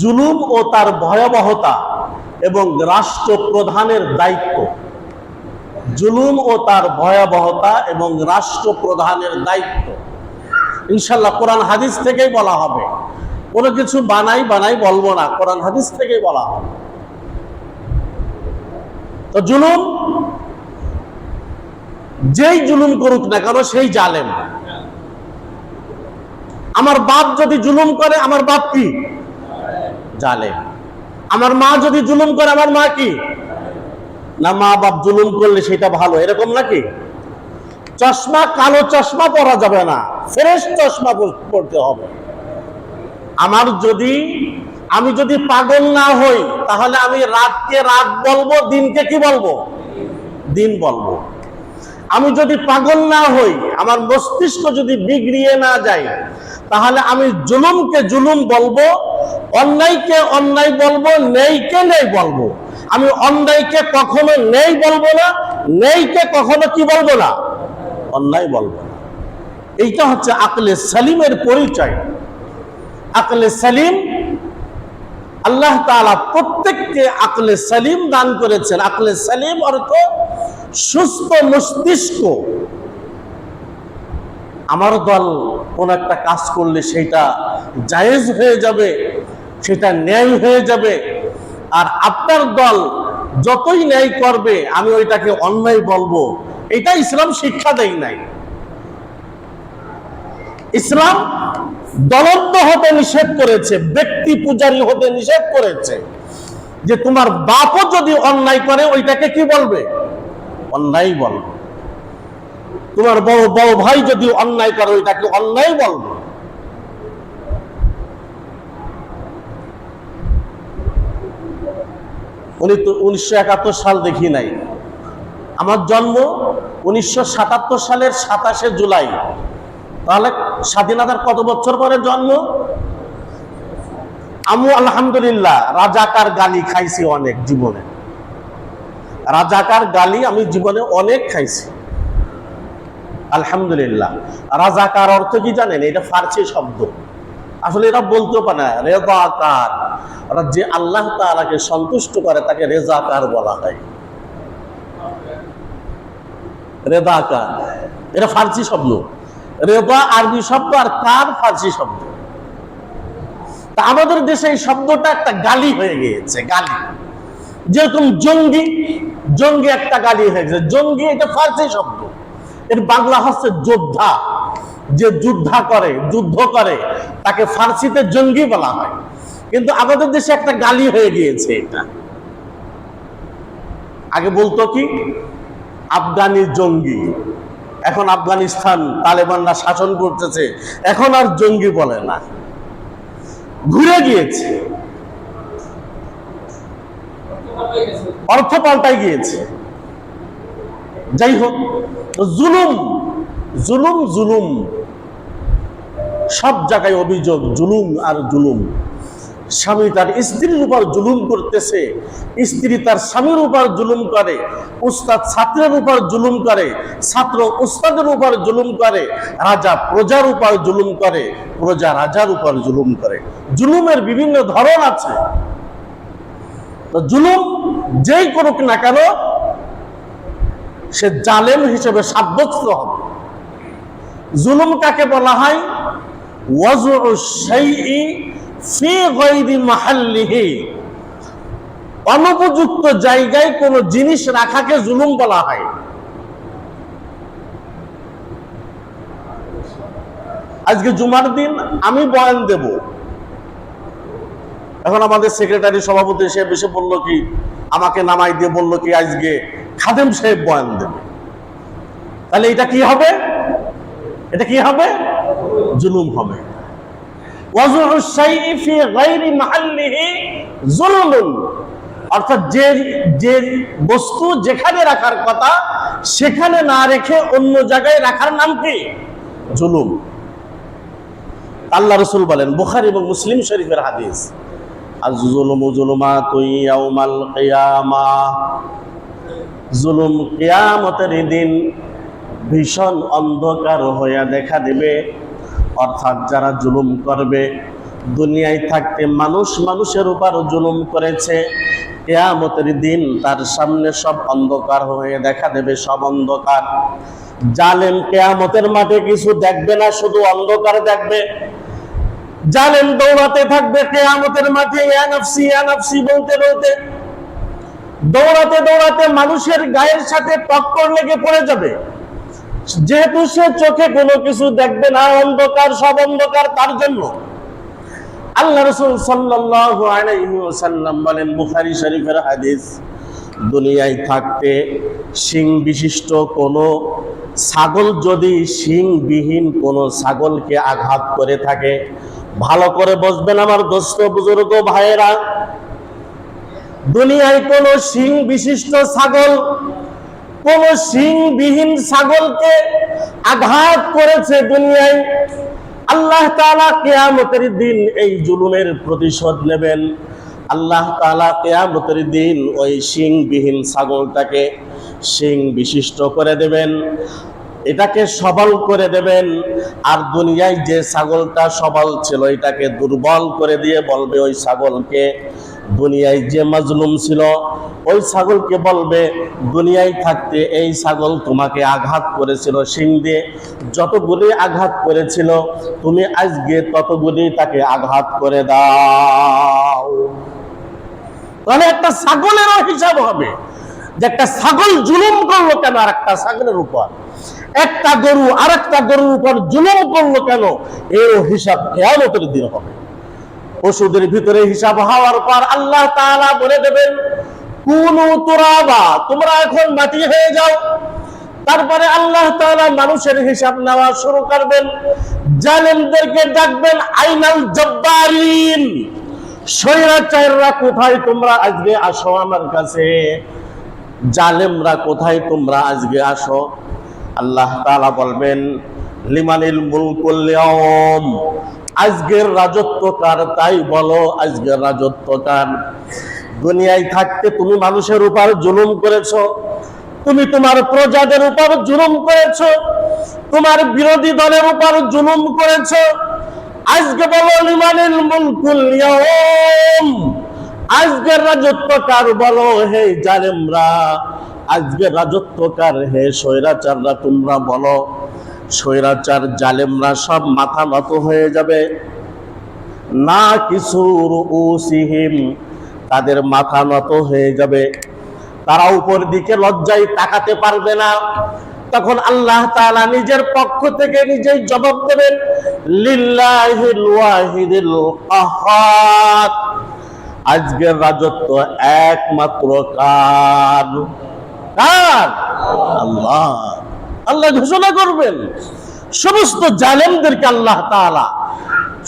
জুলুম ও তার ভয়াবহতা এবং রাষ্ট্রপ্রধানের দায়িত্ব। জুলুম ও তার ভয়াবহতা এবং রাষ্ট্রপ্রধানের দায়িত্ব। ইনশাল্লাহ কোরআন হাদিস থেকেই বলা হবে। কোনো কিছু বানাই বানাই বলব না, কোরআন হাদিস থেকেই বলা হবে। তো জুলুম, যেই জুলুম করুক না কেন সেই জালেম। আমার বাপ যদি জুলুম করে, আমার বাপ কি? জালেম আমার মা যদি জুলুম করে, আমার মা কি? না, মা বাপ জুলুম করলে সেটা ভালো, এরকম নাকি? চশমা, কালো চশমা পরা যাবে না, ফ্রেশ চশমা পরতে হবে। আমার যদি, আমি যদি পাগল না হই, তাহলে আমি রাতকে রাত বলব, দিনকে কি বলব? দিন বলব। আমি যদি পাগল না হই, আমার মস্তিষ্ক যদি বিগড়িয়ে না যায় তাহলে আমি জুলুমকে জুলুম বলব, অন্যায়কে অন্যায় বলব নেইকে নেই বলব। আমি অন্যায়কে কখনো নেই বলব না নেইকে কখনো কি বলব না? অন্যায় বলব না। এইটা হচ্ছে আকলে সালিমের পরিচয়। আকলে সালিম, আল্লাহ তাআলা প্রত্যেককে আকলে সালিম দান করেছেন। আকলে সালিম অর্থ সুস্থ মস্তিষ্ক। আমার দল কোন একটা কাজ করলে সেটা জায়েজ হয়ে যাবে, সেটা ন্যায় হয়ে যাবে। আর আপনার দল যতই ন্যায় করবে, আমি ওইটাকে অন্যায় বলব। এটা ইসলাম শিক্ষা দেয় নাই। ইসলাম দলত্ব হতে নিষেধ করেছে, ব্যক্তি পূজারী হতে নিষেধ করেছে। যে তোমার বাপও যদি অন্যায় করে, ওইটাকে কি বলবে? অন্যায় বলবে। তোমার বড় বড় ভাই যদি অন্যায় করে, ওইটাকে অন্যায় বলবে। উনি তো উনিশশো একাত্তর সাল দেখি নাই। আমার জন্ম উনিশশো সাতাত্তর সালের সাতাশে জুলাই। তাহলে স্বাধীনতার কত বছর পরে জন্ম? আমু আলহামদুলিল্লাহ, রাজাকার গালি খাইছি অনেক জীবনে। রাজাকার গালি আমি জীবনে অনেক খাইছি। আলহামদুলিল্লাহ। রাজাকার অর্থ কি জানেন? এটা ফার্সি শব্দ। আসলে এরা বলতে পারে রেজাকার যে আল্লাহ তাআলাকে সন্তুষ্ট করে তাকে রেজাকার বলা হয়। রেদাকার। এটা ফার্সি শব্দ। রেদা আরবি শব্দ আর কার ফার্সি শব্দ? তা আমাদের দেশে এই শব্দটা একটা গালি হয়ে গিয়েছে, গালি। যেরকম জঙ্গি জঙ্গি একটা গালি হয়ে গেছে জঙ্গি এটা ফার্সি শব্দ। এর বাংলা হচ্ছে যোদ্ধা। যে যুদ্ধা করে, যুদ্ধ করে, তাকে ফার্সিতে জঙ্গি বলা হয়। কিন্তু আমাদের দেশে একটা গালি হয়ে গিয়েছে এটা। আগে বলতো কি? আফগানি জঙ্গি। এখন আফগানিস্তান তালেবানরা শাসন করতেছে। এখন আর জঙ্গি বলে না। ঘুরে গিয়েছে। অর্থ পাল্টাই গিয়েছে। যাই হোক জুলুম জুলুম জুলুম। সব জায়গায় অভিযোগ, জুলুম আর জুলুম। স্বামী তার স্ত্রীর উপর জুলুম করতেছে, স্ত্রী তার স্বামীর উপর জুলুম করে, উস্তাদ ছাত্রের উপর জুলুম করে, ছাত্র উস্তাদের উপর জুলুম করে, রাজা প্রজার উপর জুলুম করে, প্রজা রাজার উপর জুলুম করে। জুলুমের বিভিন্ন ধরন আছে। তো জুলুম যেই করুক না কেন সে জালেম হিসেবে সাব্যস্ত হবে। জুলুম কাকে বলা হয়? অনুপযুক্ত জায়গায় কোনো জিনিস রাখাকে জুলুম বলা হয়। আজকে জুমার দিন আমি বয়ান দেব। এখন আমাদের সেক্রেটারি সভাপতি সে এসে বলল কি আমাকে নামাই দিয়ে বলল কি, আজকে খাদেম সাহেব বয়ান দেবে। তাহলে এটা কি হবে? এটা কি হবে? জুলুম হবে। অর্থাৎ যে যে বস্তু যেখানে রাখার কথা, সেখানে না রেখে অন্য জায়গায় রাখার নাম কি? জুলুম। আল্লাহ রসুল বলেন, বুখারী এবং মুসলিম শরীফের হাদিস। জুলুমু দিন ভীষণ অন্ধকার হইয়া দেখা দেবে। অর্থাৎ যারা জুলুম করবে, দুনিয়ায় থাকতে মানুষ মানুষের উপর জুলুম করেছে, কেয়ামতের দিন তার সামনে সব অন্ধকার হয়ে দেখা দেবে, সব অন্ধকার। জালেম কেয়ামতের মাঠে কিছু দেখবে না, শুধু অন্ধকার দেখবে। জালেম দৌড়াতে থাকবে কেয়ামতের মাঠে ইয়া নফসি ইয়া নফসি বলতে বলতে। দৌড়াতে দৌড়াতে মানুষের গায়ের সাথে টক্কর লেগে পড়ে যাবে। যেহেতু সে চোখে কোনো কিছু দেখবে না, অন্ধকার, সব অন্ধকার তার জন্য। আল্লাহ রসুল ওয়াসাল্লাম বলেন, বুখারী শরীফের হাদিস, দুনিয়ায় থাকতে শিং বিশিষ্ট কোনো ছাগল যদি শিংবিহীন কোনো ছাগলকে আঘাত করে থাকে ভালো করে বসবেন আমার দোস্ত, বুজুর্গ, ভাইয়েরা। দুনিয়ায় কোন শিং বিশিষ্ট ছাগল, কোন শিংবিহীন ছাগলকে আঘাত করেছে দুনিয়ায়। আল্লাহ তাআলা কেয়ামতের দিন এই জুলুমের প্রতিশোধ নেবেন। আল্লাহ তাআলা কেয়ামতের দিন ওই শিংবিহীন ছাগলটাকে শিং বিশিষ্ট করে দেবেন। এটাকে সবল করে দেবেন। আর দুনিয়ায় যে ছাগলটা সবল ছিল, এটাকে দুর্বল করে দিয়ে বলবে, ওই ছাগলকে দুনিয়ায় যে মাজলুম ছিল, ওই ছাগলকে বলবে, দুনিয়ায় থাকতে এই ছাগল তোমাকে আঘাত করেছিল সিং দিয়ে। যতগুলি আঘাত করেছিল, তুমি আজকে ততগুলি তাকে আঘাত করে দাও। তাহলে একটা ছাগলেরও হিসাব হবে যে একটা ছাগল জুলুম করল কেন? আর একটা ছাগলের উপর। একটা গরু আর একটা গরুর উপর জুলুম করল কেন? এরও হিসাব কেয়ামতের দিন হবে। পশুদের ভিতরে হিসাব হওয়ার পর আল্লাহ তাআলা বলে দেবেন, কুনু তুরাবা, তোমরা এখন মাটি হয়ে যাও। তারপরে আল্লাহ তাআলা মানুষের হিসাব নেওয়া শুরু করবেন। জালেমদেরকে ডাকবেন, আইনাল জব্বারিন, স্বৈরাচাররা কোথায় তোমরা আজকে আসো আমার কাছে? জালেমরা কোথায় তোমরা আজকে আসো? আল্লাহ তালা বলবেন, লিমানিল মুলকুল আজকের রাজত্ব কার? তাই বলো, আজকের রাজত্ব কার? দুনিয়ায় থাকতে তুমি মানুষের উপর জুলুম করেছ, তুমি তোমার প্রজাদের উপর জুলুম করেছ, তোমার বিরোধী দলের উপর জুলুম করেছ। আজকে বলো, লিমানিল মুলকুল আজকের রাজত্ব কার? বলো, হে জালেমরা আজকের রাজত্ব কার হে স্বৈরাচাররা, তোমরা বলো, স্বৈরাচার জালেমরা সব মাথা নত হয়ে যাবে? না কিছু সিহিম তাদের মাথা নত হয়ে যাবে। তারা উপর দিকে লজ্জায় তাকাতে পারবে না। তখন আল্লাহ তাআলা নিজের পক্ষ থেকে নিজেই জবাব দেবেন লিল্লাহিল ওয়াহিদিল কাহ্হার আজকের রাজত্ব একমাত্র কার? কার? আল্লাহ। আল্লাহ ঘোষণা করবেন সমস্ত জালেমদেরকে আল্লাহ তাআলা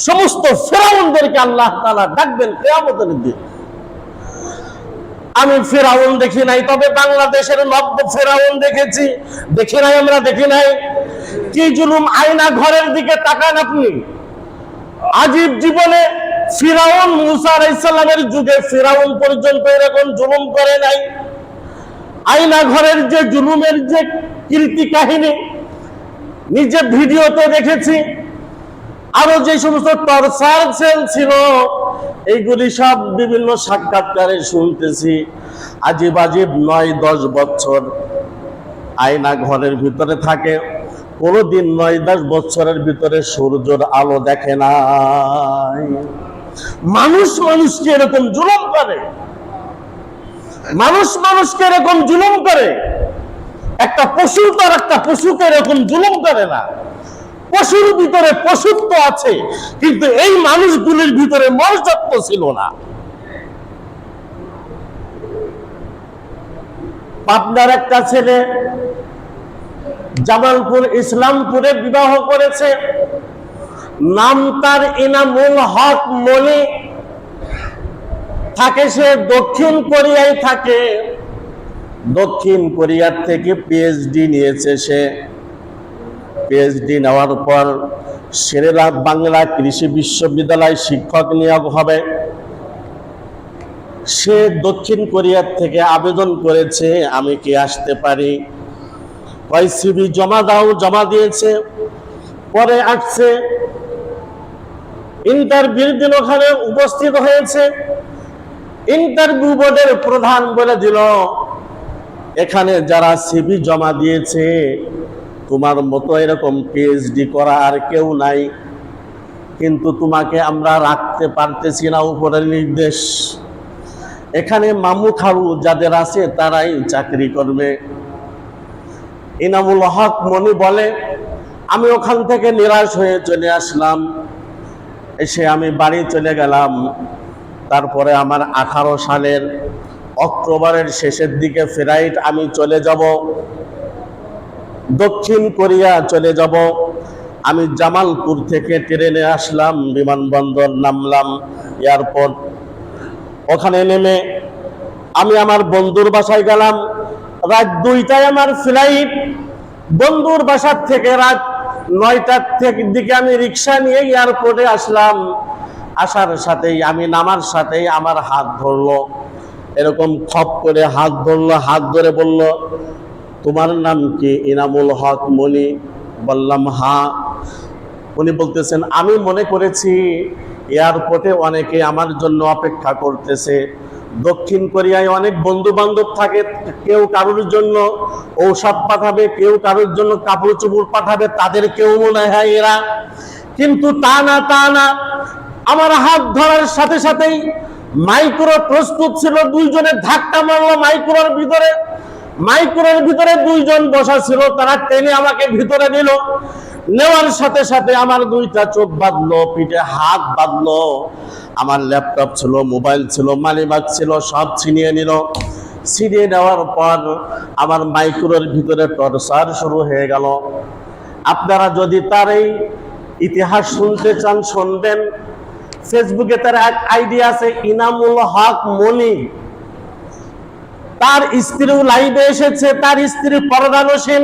সমস্ত ফেরাউনদেরকে আল্লাহ তালা ডাকবেন কেয়ামতের দিন। আমি ফেরাউন দেখি নাই তবে বাংলাদেশের নব্য ফেরাউন দেখেছি। দেখি নাই আমরা দেখি নাই। কি জুলুম আয়না ঘরের দিকে তাকান আপনি। আজীব জীবনে ফিরাউন মুসা আলাইসাল্লামের যুগে ফিরাউন পর্যন্ত এরকম জুলুম করে নাই। আয়না ঘরের যে জুলুমের যে কীর্তি কাহিনী নিজে ভিডিওতে দেখেছি, আরও যে সমস্ত টর্চার সেল ছিল এইগুলি সব বিভিন্ন সাক্ষাৎকারে শুনতেছি। আজিব আজিব নয়, দশ বছর আয়না ঘরের ভিতরে থাকে, কোনোদিন নয়, দশ বছরের ভিতরে সূর্যর আলো দেখে নাই। মানুষ মানুষকে এরকম জুলুম করে। মানুষ মানুষকে এরকম জুলুম করে। একটা পশু তো আর একটা পশুকে এরকম জুলুম করে না। পশুর ভিতরে পশুত্ব আছে, কিন্তু এই মানুষগুলির ভিতরে মনুষ্যত্ব ছিল না। পাবনার একটা ছেলে জামালপুর ইসলামপুরে বিবাহ করেছে। নাম তার ইনামুল হক মনি থাকে সে দক্ষিণ কোরিয়ায় থাকে। দক্ষিণ কোরিয়ার থেকে পিএইচডি নিয়েছে সে। পিএইচডি নেওয়ার পর সেরেলা বাংলা কৃষি বিশ্ববিদ্যালয় শিক্ষক নিয়োগ হবে। সে দক্ষিণ কোরিয়ার থেকে আবেদন করেছে, আমি কি আসতে পারি? কয় সিবি জমা দাও, জমা দিয়েছে। পরে আসছে। ইন্টারভিউ দিন ওখানে উপস্থিত হয়েছে। ইন্টারভিউ বোর্ডের প্রধান বলে দিল, এখানে যারা সিভি জমা দিয়েছে, তোমার মতো এরকম পিএইচডি করা আর কেউ নাই। কিন্তু তোমাকে আমরা রাখতে পারতেছি না উপরের নির্দেশ। এখানে মামু খারু যাদের আছে, তারাই চাকরি করবে। ইনামুল হক মনি বলে, আমি ওখান থেকে নিরাশ হয়ে চলে আসলাম। এসে আমি বাড়ি চলে গেলাম। তারপরে আমার আঠারো সালের অক্টোবরের শেষের দিকে ফ্লাইট আমি চলে যাব। দক্ষিণ কোরিয়া চলে যাব। আমি জামালপুর থেকে ট্রেনে আসলাম, বিমানবন্দর নামলাম, এয়ারপোর্ট। ওখানে নেমে আমি আমার বন্ধুর বাসায় গেলাম। রাত দুইটায় আমার ফ্লাইট। বন্ধুর বাসার থেকে রাত নয়টার থেকে দিকে আমি রিক্সা নিয়ে এয়ারপোর্টে আসলাম। আসার সাথেই, আমি নামার সাথেই আমার হাত ধরলো। এরকম খপ করে হাত ধরলো, হাত ধরে বলল, তোমার নাম কি? ইনামুল হক মনি বললাম, হা। উনি বলতেছেন, আমি মনে করেছি এয়ারপোর্টে অনেকে আমার জন্য অপেক্ষা করতেছে। দক্ষিণ কোরিয়ায় অনেক বন্ধু বান্ধব থাকে, কেউ কারোর জন্য ঔষধ পাঠাবে, কেউ কারোর জন্য কাপড় চুপড় পাঠাবে, তাদের কেউ মনে হয় এরা। কিন্তু তা না তা না আমার হাত ধরার সাথে সাথেই মাইক্রো প্রস্তুত ছিল, দুইজনে ধাক্কা মারলো মাইক্রোর ভিতরে। মাইক্রোর ভিতরে দুইজন বসা ছিল, তারা টেনে আমাকে ভিতরে নিল। নেওয়ার সাথে সাথে আমার দুইটা চোখ বাঁধলো, পিঠে হাত বাঁধলো। আমার ল্যাপটপ ছিল, মোবাইল ছিল মানিব্যাগ ছিল, সব ছিনিয়ে নিল। ছিনিয়ে নেওয়ার পর আমার মাইক্রোর ভিতরে টর্চার শুরু হয়ে গেল। আপনারা যদি তার এই ইতিহাস শুনতে চান, শুনবেন। ফেসবুকে তার এক আইডি আছে, ইনামুল হক মনি। তার স্ত্রীও লাইভে এসেছে, তার স্ত্রী পরদানসীন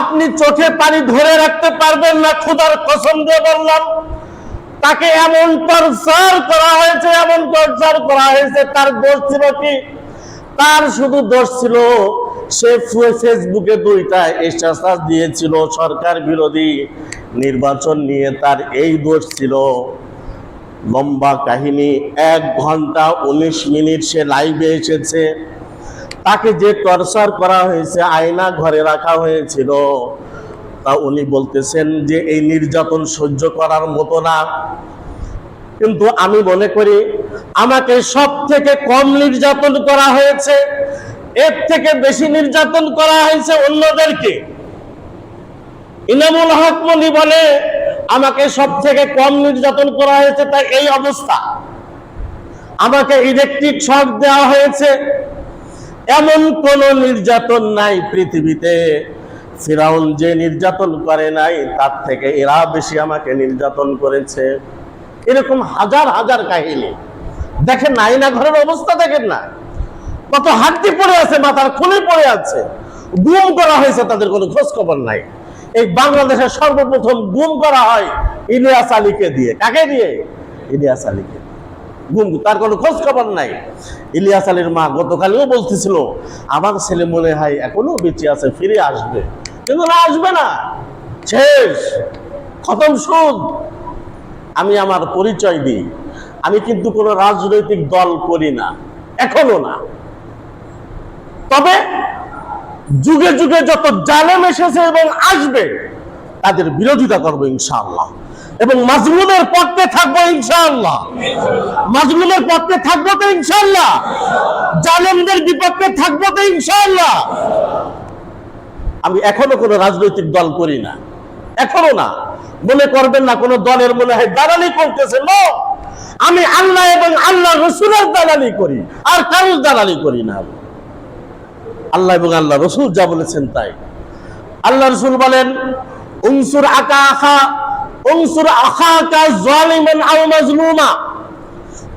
আপনি চোখে পানি ধরে রাখতে পারবেন না খুদার কসম দিয়ে বললাম। তাকে এমন টর্চার করা হয়েছে, এমন টর্চার করা হয়েছে, তার দোষ ছিল কি? তার শুধু দোষ ছিল, সে ফেসবুকে দুইটা স্ট্যাটাস দিয়েছিল, সরকার বিরোধী নির্বাচন নিয়ে তার এই দোষ ছিল। লম্বা কাহিনী, এক ঘণ্টা উনিশ মিনিট সে লাইভে এসেছে। তাকে যে টর্চার করা হয়েছে, আয়না ঘরে রাখা হয়েছিল। তা উনি বলতেছেন যে, এই নির্যাতন সহ্য করার মতো না। কিন্তু আমি মনে করি, আমাকে সব থেকে কম নির্যাতন করা হয়েছে, এর থেকে বেশি নির্যাতন করা হয়েছে অন্যদেরকে। ইনামুল হক মনি বলে আমাকে সব থেকে কম নির্যাতন করা হয়েছে তাই এই অবস্থা। আমাকে ইলেকট্রিক শক দেওয়া হয়েছে। এমন কোন নির্যাতন নাই পৃথিবীতে। ফিরাউন যে নির্যাতন করে নাই, তার থেকে এরা বেশি আমাকে নির্যাতন করেছে। এরকম হাজার হাজার কাহিনী। দেখেন নাই না ঘরের অবস্থা দেখেন না। কত হাড্ডি পড়ে আছে, মাথার খুলে পড়ে আছে। গুম করা হয়েছে, তাদের কোনো খোঁজ খবর নাই। এই বাংলাদেশের সর্বপ্রথম গুম করা হয় ইলিয়াস আলীকে দিয়ে। কাকে দিয়ে? ইলিয়াস আলীকে। গুম, তার কোনো খোঁজ খবর নাই। ইলিয়াস আলীর মা গতকালও বলতেছিল, আমার ছেলে মনে হয় এখনও বেঁচে আছে, ফিরে আসবে। কিন্তু না, আসবে না। শেষ। খতম সুদ। আমি আমার পরিচয় দিই। আমি কিন্তু কোনো রাজনৈতিক দল করি না। এখনও না। তবে যুগে যুগে যত জালেম এসেছে এবং আসবে, তাদের বিরোধিতা করব ইনশাআল্লাহ। এবং মাজলুমের পক্ষে থাকব ইনশাআল্লাহ। মাজলুমের পক্ষে থাকব তো ইনশাআল্লাহ। জালেমদের বিপক্ষে থাকব তো ইনশাআল্লাহ। আমি এখনও কোনো রাজনৈতিক দল করি না। এখনও না। মনে করবেন না, কোনো দলের মনে হয় দালালি করতেছে। no! আমি আল্লাহ এবং আল্লাহ রসুলের দালালি করি, আর কারোর দালালি করি না। আল্লাহ এবং আল্লাহ রসুল যা বলেছেন তাই। আল্লাহ রসুল বলেন, উনসুর আকা আখা, উনসুর আখা কা জালিমান আও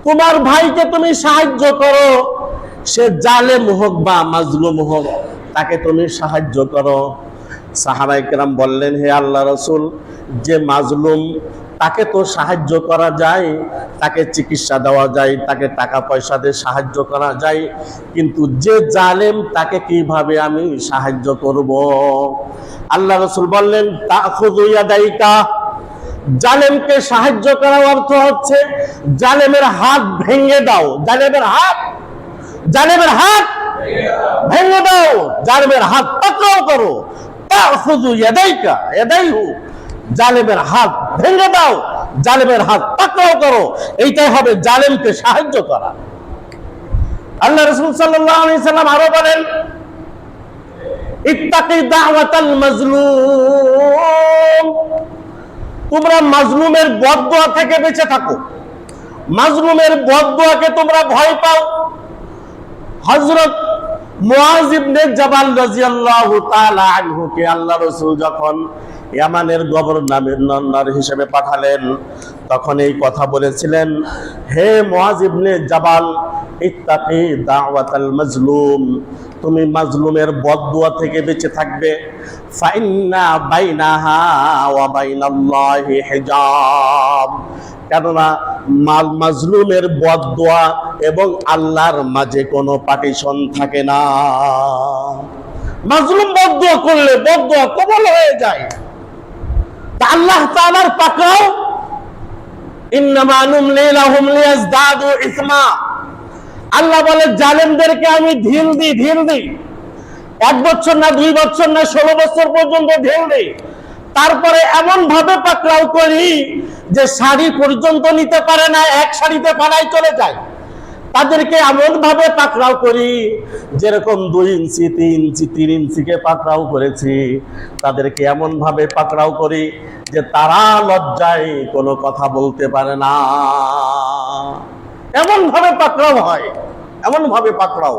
তোমার ভাইকে তুমি সাহায্য করো, সে জালেম হোক বা মাজলুম হোক, তাকে তুমি সাহায্য করো। সাহাবাই কেরাম বললেন, হে আল্লাহ রসুল, যে মাজলুম তাকে তো সাহায্য করা যায়, তাকে চিকিৎসা দেওয়া যায়, তাকে টাকা পয়সা দিয়ে সাহায্য করা যায়, কিন্তু যে জালেম তাকে কীভাবে আমি সাহায্য করব? আল্লাহ রসুল বললেন তা খুদিয়া দায়িকা জালেমকে সাহায্য করার অর্থ হচ্ছে, জালেমের হাত ভেঙে দাও। জালেমের হাত জালেমের হাত ভেঙে দাও। জালেমের হাত পাকড়াও করো। তাখুযু এদাই ইয়াদাইহু। জালেমের হাত ভেঙে দাও, জালেমের হাত পাকড়াও করো। এইটাই হবে জালেমকে সাহায্য করা। আল্লাহ রাসূল সাল্লাম আরও বলেন তোমরা মাজলুমের বদদোয়া থেকে বেঁচে থাকো। মাজলুমের বদদোয়াকে তোমরা ভয় পাও। হযরত মুআজ ইবনে জাবাল রাদিয়াল্লাহু তাআলা আল্লাহ রাসূল যখন ইয়ামানের গভর্নর হিসেবে পাঠালেন। তখন এই কথা বলেছিলেন, হে মুআজ ইবনে জাবাল, ইত্তাকি দাওয়াতাল মাজলুম, তুমি মাজলুমের বদদুয়া থেকে বেঁচে থাকবে। ফাইন্না বাইনাহা ওয়া বাইনাল্লাহি হিজাব। কেননা, মাল মাজলুমের বদদোয়া এবং আল্লাহর মাঝে কোনো পার্টিশন থাকে না। মাজলুম বদদোয়া করলে বদদোয়া কবল হয়ে যায়। তা আল্লাহ লিয়াজদাদু ইসমা। আল্লাহ বলে, জালেমদেরকে আমি ঢিল দিই ঢিল দিই। এক বছর না দুই বছর না ষোলো বছর পর্যন্ত ঢিল দিই। তারপরে এমন ভাবে পাকড়াও করি যে শাড়ি পর্যন্ত নিতে পারে না, এক শাড়িতে পাড়াই চলে যায়। তাদেরকে এমন ভাবে পাকড়াও করি, যেরকম দুই ইঞ্চি, তিন ইঞ্চি, তিন ইঞ্চিকে পাকড়াও করেছি, তাদেরকে এমন ভাবে পাকড়াও করি যে তারা লজ্জায় কোনো কথা বলতে পারে না। এমন ভাবে পাকড়াও হয় এমন ভাবে পাকড়াও।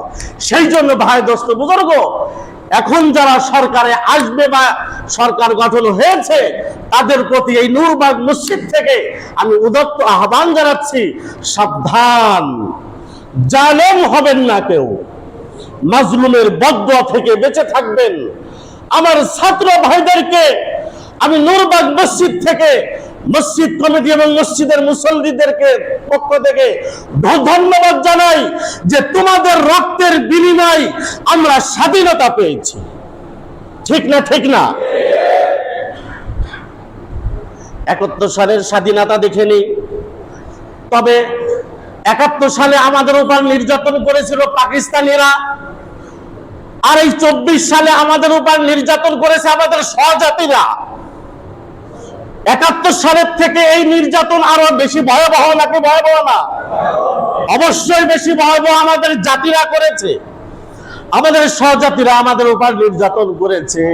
সেই জন্য ভাই, দোস্ত, বুজুর্গ, এখন যারা সরকারে আসবে বা সরকার গঠন হয়েছে, তাদের প্রতি এই নূরবাগ মসজিদ থেকে আমি উদত্ত আহ্বান জানাচ্ছি, সাবধান। জালেম হবেন না কেউ। মাজলুমের বদয়া থেকে বেঁচে থাকবেন। আমার ছাত্র ভাইদেরকে আমি নূরবাগ মসজিদ থেকে, মসজিদ কমিটি এবং মসজিদের মুসল্লিদেরকে পক্ষ থেকে ধন্যবাদ জানাই যে তোমাদের রক্তের বিনিময় আমরা স্বাধীনতা পেয়েছি। ঠিক না ঠিক না? একাত্তর সালের স্বাধীনতা দেখে নি তবে একাত্তর সালে আমাদের উপর নির্যাতন করেছিল পাকিস্তানিরা। আর এই চব্বিশ সালে আমাদের উপর নির্যাতন করেছে আমাদের স্বজাতিরা। একাত্তর সালের থেকে এই নির্যাতন আরও বেশি ভয়াবহ নাকি ভয়াবহ না? অবশ্যই বেশি ভয়াবহ আমাদের জাতিরা করেছে। আমাদের স্বজাতিরা আমাদের উপর নির্যাতন করেছে।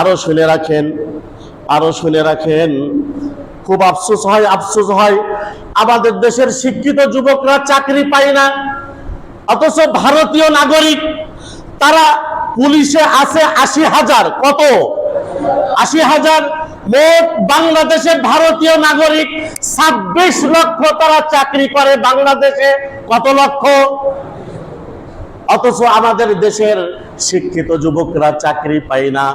আরও শুনে রাখেন, আরও শুনে রাখেন। খুব আফসোস হয় আফসোস হয়। আমাদের দেশের শিক্ষিত যুবকরা চাকরি পায় না। অথচ ভারতীয় নাগরিক, তারা পুলিশে আছে আশি হাজার। কত? আশি হাজার। মোট বাংলাদেশের ভারতীয় নাগরিক ছাব্বিশ লক্ষ তারা চাকরি করে বাংলাদেশে। কত লক্ষ? অথচ আমাদের দেশের শিক্ষিত যুবকরা চাকরি পায় না।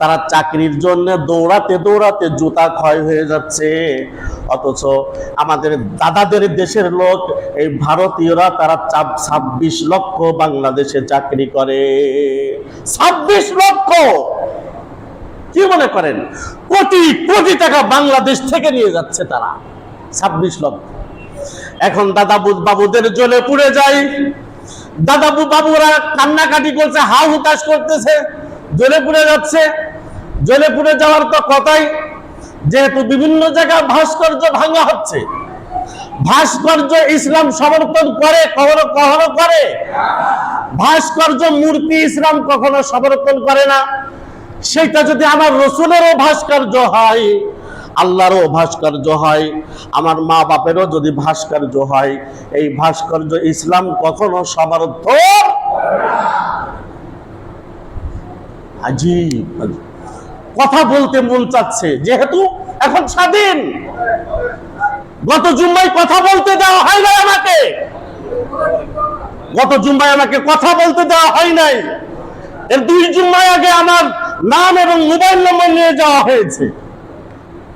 তারা চাকরির জন্য দৌড়াতে দৌড়াতে জুতা ক্ষয় হয়ে যাচ্ছে। অথচ আমাদের দাদাদের দেশের লোক, এই ভারতীয়রা তারা ছাব্বিশ লক্ষ বাংলাদেশে চাকরি করে। ছাব্বিশ লক্ষ! কি মনে করেন? কোটি কোটি টাকা বাংলাদেশ থেকে নিয়ে যাচ্ছে তারা। ছাব্বিশ লক্ষ। এখন দাদা বাবুদের জলে পুড়ে যায় দাদা বাবুরা কান্নাকাটি করছে হা হুতাশ করতেছে জ্বলে পুড়ে যাচ্ছে। জ্বলে পুড়ে যাওয়ার তো কথাই, যেহেতু বিভিন্ন জায়গায় ভাস্কর্য ভাঙা হচ্ছে। ভাস্কর্য ইসলাম সমর্থন করে, কখনো কখনো করে। ভাস্কর্য মূর্তি ইসলাম কখনো সমর্থন করে না। সেটা যদি আমার রসুলেরও ভাস্কর্য হয়, আল্লাহরও ভাস্কর্য হয়, আমার মা বাপেরও যদি ভাস্কর্য হয়, এই ভাস্কর্য ইসলাম কখনো সমর্থন আজীব। কথা বলতে মন চাচ্ছে। যেহেতু এখন স্বাধীন। গত জুম্মায় কথা বলতে দেওয়া হয় নাই আমাকে। গত জুম্মায় আমাকে কথা বলতে দেওয়া হয় নাই। এর দুই জুম্মায় আগে আমার নাম এবং মোবাইল নম্বর নিয়ে যাওয়া হয়েছে।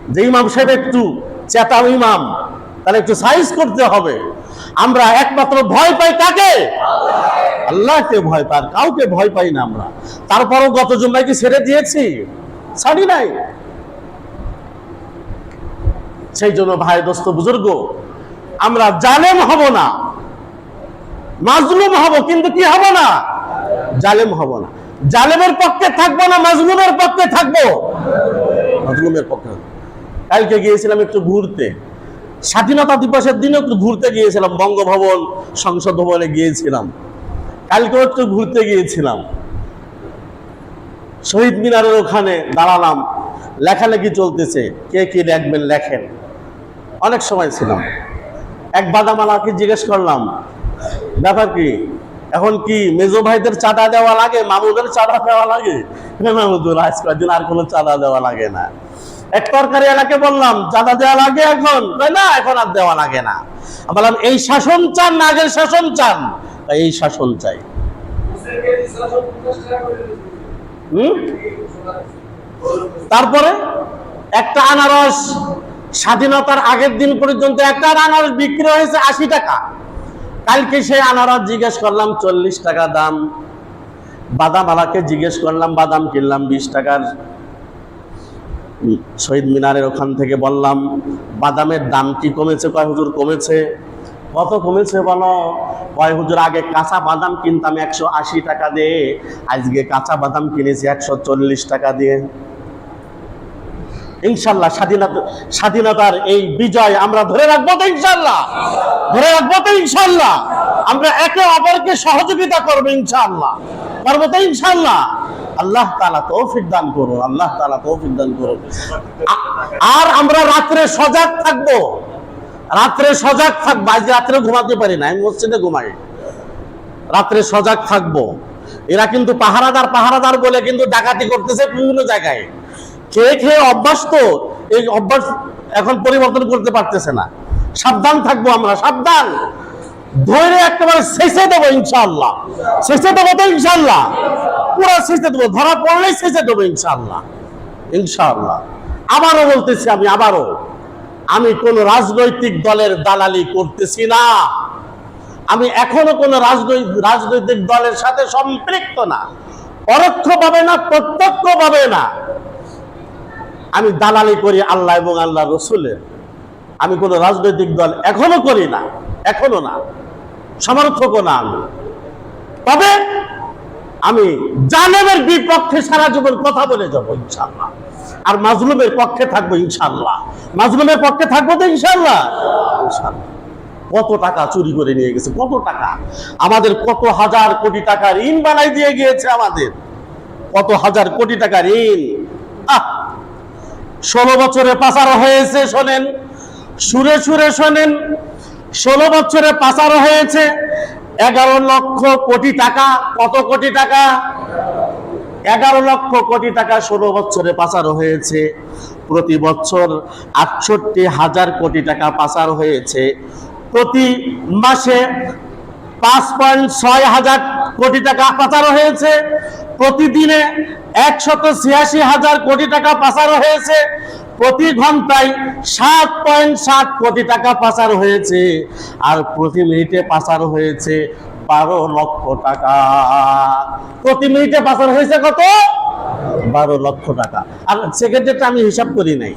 যে ইমাম সাহেব একটু চেতাও ইমাম, তাহলে একটু সাইজ করতে হবে। আমরা একমাত্র ভয় পাই কাকে? আল্লাহকে ভয় পাই কাউকে ভয় পাই না আমরা। তারপরও গত জুম্মায় কি ছেড়ে দিয়েছি? ছাড়ি নাই। সেই জন্য ভাই, দোস্ত, বুজুর্গ, আমরা জালেম হব না। মাজলুম হব, কিন্তু কি হব না? জালেম হব না। জালেমের পক্ষে থাকব না, মাজলুমের পক্ষে থাকব? মাজলুমের পক্ষে কালকে গিয়েছিলাম একটু ঘুরতে। স্বাধীনতা দিবসের দিনে একটু ঘুরতে গিয়েছিলাম, বঙ্গভবন সংসদ ভবনে গিয়েছিলাম। কালকেও একটু ঘুরতে গিয়েছিলাম। শহীদ মিনারের ওখানে দাঁড়ালাম। লেখালেখি চলতেছে। কে কি লিখবেন লেখেন। অনেক সময় ছিলাম। এক বাদামালাকে জিজ্ঞেস করলাম, ব্যাপার কি? এখন কি মেজো ভাইদের চাঁদা দেওয়া লাগে? মামুদের চাঁদা দেওয়া লাগে? আজ কয়েকদিন আর কোনো চাঁদা দেওয়া লাগে না। এক তরকারি এলাকে বললাম, চাঁদা দেওয়া লাগে এখন? না, এখন আর দেওয়া লাগে না। বললাম, এই শাসন চান না আগের শাসন চান? এই শাসন চাই। হুম? তারপরে একটা আনারস স্বাধীনতার আগের দিন পর্যন্ত একটা আনারস বিক্রি হয়েছে আশি টাকা। কালকে সেই আনারস জিজ্ঞেস করলাম, চল্লিশ টাকা দাম। বাদাম আলাকে জিজ্ঞেস করলাম, বাদাম কিনলাম বিশ টাকার। শহীদ মিনারের ওখান থেকে বললাম, বাদামের দাম কি কমেছে? কয়, হুজুর কমেছে। কত কমেছে বলো? কয় হুজুর, আগে কাঁচা বাদাম কিনতাম একশো আশি টাকা দিয়ে, আজকে কাঁচা বাদাম কিনেছি একশো চল্লিশ টাকা দিয়ে। ইনশাল্লাহ স্বাধীনতা, স্বাধীনতার এই বিজয় আমরা ধরে রাখব তো ইনশাল্লাহ। ধরে রাখব তো ইনশাল্লাহ। আমরা একে অপরকে সহযোগিতা করব ইনশাল্লাহ। পারব তো ইনশাল্লাহ। আল্লাহ তালা তৌফিক দান করুন, আল্লাহ তালা তৌফিক দান করুন। আর আমরা রাত্রে সজাগ থাকব। রাত্রে সজাগ থাকব। আজ রাত্রে ঘুমাতে পারি না, আমি মসজিদে ঘুমাই। রাত্রে সজাগ থাকব। এরা কিন্তু পাহারাদার পাহারাদার বলে কিন্তু ডাকাতি করতেছে বিভিন্ন জায়গায়। খেয়ে খেয়ে অভ্যাস তো এই অভ্যাস এখন পরিবর্তন করতে পারতেছে না। সাবধান থাকব আমরা, সাবধান। ধরে একেবারে শেষে দেবো ইনশাল্লাহ শেষে দেবো তো ইনশাল্লাহ পুরো শেষে দেবো, ধরা পড়লেই শেষে দেবো ইনশাল্লাহ ইনশাল্লাহ আবারও বলতেছি আমি, আবারও। আমি কোন রাজনৈতিক দলের দালালি করতেছি না। আমি এখনও কোন রাজনৈতিক দলের সাথে সম্পৃক্ত না। পরোক্ষ পাবে না প্রত্যক্ষ পাবে না। আমি দালালি করি আল্লাহ এবং আল্লাহ রসুলের। আমি কোন রাজনৈতিক দল এখনও করি না, এখনও না। সমর্থকও না আমি। তবে আমি জালেমের বিপক্ষে সারা জীবন কথা বলে যাব ইনশাল্লাহ আর মাজলুমের পক্ষে থাকব ইনশাল্লাহ মাজলুমের পক্ষে থাকব তো ইনশাল্লাহ ইনশাল্লাহ কত টাকা চুরি করে নিয়ে গেছে, কত টাকা? আমাদের কত হাজার কোটি টাকা ঋণ বানাই দিয়ে গিয়েছে আমাদের। কত হাজার কোটি টাকা ঋণ। আহ! ষোলো বছরে পাচার হয়েছে, শোনেন। সুরে সুরে শোনেন। ষোলো বছরে পাচার হয়েছে, এগারো লক্ষ কোটি টাকা, কত কোটি টাকা? এগারো লক্ষ কোটি টাকা ষোলো বছরে পাচার হয়েছে। প্রতি বছর আটষট্টি হাজার কোটি টাকা পাচার হয়েছে। প্রতি মাসে পাঁচ পয়েন্ট ছয় হাজার কোটি টাকা পাচার হয়েছে। প্রতিদিনে একশত ছিয়াশি হাজার কোটি টাকা পাচার হয়েছে। প্রতি ঘন্টায় সাত পয়েন্ট সাত কোটি টাকা পাচার হয়েছে। আর প্রতি মিনিটে পাচার হয়েছে বারো লক্ষ টাকা। প্রতি মিনিটে পাচার হয়েছে কত? বারো লক্ষ টাকা। আর সেকেন্ডেরটা আমি হিসাব করি নাই।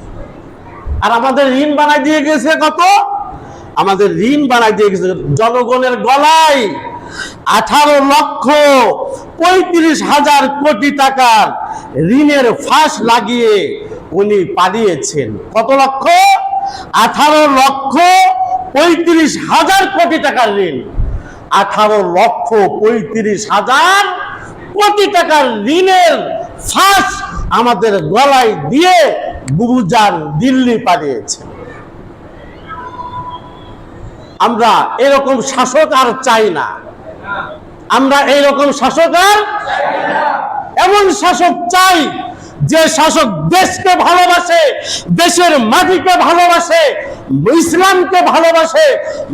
আর আমাদের ঋণ বানাই দিয়ে গেছে কত? আমাদের ঋণ বানাই দিয়ে গেছে জনগণের গলায় আঠারো লক্ষ পঁয়ত্রিশ হাজার কোটি টাকার ঋণের ফাঁস লাগিয়ে উনি পালিয়েছেন। কত লক্ষ? আঠারো লক্ষ পঁয়ত্রিশ হাজার কোটি টাকার ঋণ। আঠারো লক্ষ পঁয়ত্রিশ হাজার কোটি টাকার ঋণের ফাঁস আমাদের গলায় দিয়ে বুবুজান দিল্লি পাঠিয়েছেন আমরা এরকম শাসক আর চাই না। আমরা এইরকম শাসক আর এমন শাসক চাই যে শাসক দেশকে ভালোবাসে, দেশের মাটিকে ভালোবাসে, ইসলামকে ভালোবাসে,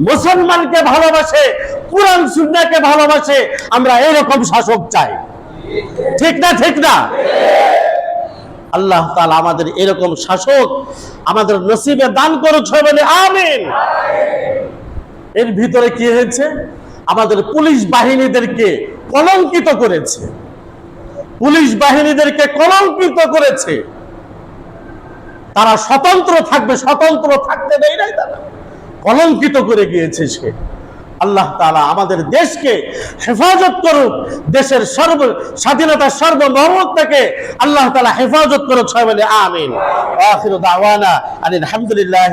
মুসলমানকে ভালোবাসে কোরআন, সুন্নাহকে ভালোবাসে, আমরা এরকম শাসক চাই। ঠিক না ঠিক না? আল্লাহ তাআলা আমাদের এরকম শাসক আমাদের নসিবে দান সবাই বলে, আমিন। এর ভিতরে কি হয়েছে? আমাদের পুলিশ বাহিনীদেরকে কলঙ্কিত করেছে। পুলিশ বাহিনীদেরকে কলঙ্কিত করেছে। তারা স্বতন্ত্র থাকবে, স্বতন্ত্র থাকতে দেয় নাই তারা। কলঙ্কিত করে গিয়েছে সে। আল্লাহ তালা আমাদের দেশকে হেফাজত করুক, দেশের সর্ব স্বাধীনতার সর্বমহত্তাকে আল্লাহ তালা হেফাজত করুক সবাই আমিন। আলহামদুলিল্লাহ